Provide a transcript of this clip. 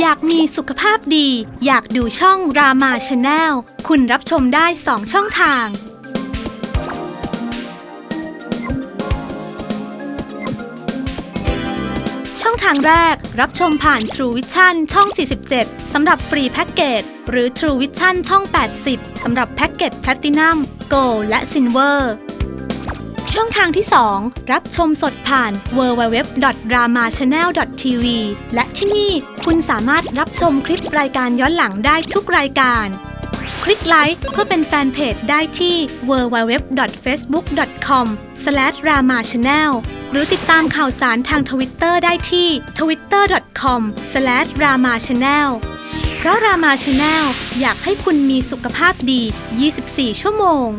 อยากมีสุขภาพดี อยากดูช่องรามาชาแนลคุณรับชมได้ 2 ช่องทาง ช่องทางแรกรับชมผ่าน True Vision ช่อง 47 สำหรับฟรีแพ็กเกจ หรือ True Vision ช่อง 80 สำหรับแพ็กเกจ Platinum Gold และ Silver ช่องทางที่ 2 รับชมสดผ่าน www.dramachannel.tv และที่นี่คุณสามารถรับชมคลิปรายการย้อนหลังได้ทุกรายการ คลิกไลค์เพื่อเป็นแฟนเพจได้ที่ www.facebook.com/ramachannel หรือติดตามข่าวสารทางทวิตเตอร์ได้ที่ twitter.com/ramachannel เพราะรามาชาแนลอยากให้คุณมีสุขภาพดี 24 ชั่วโมง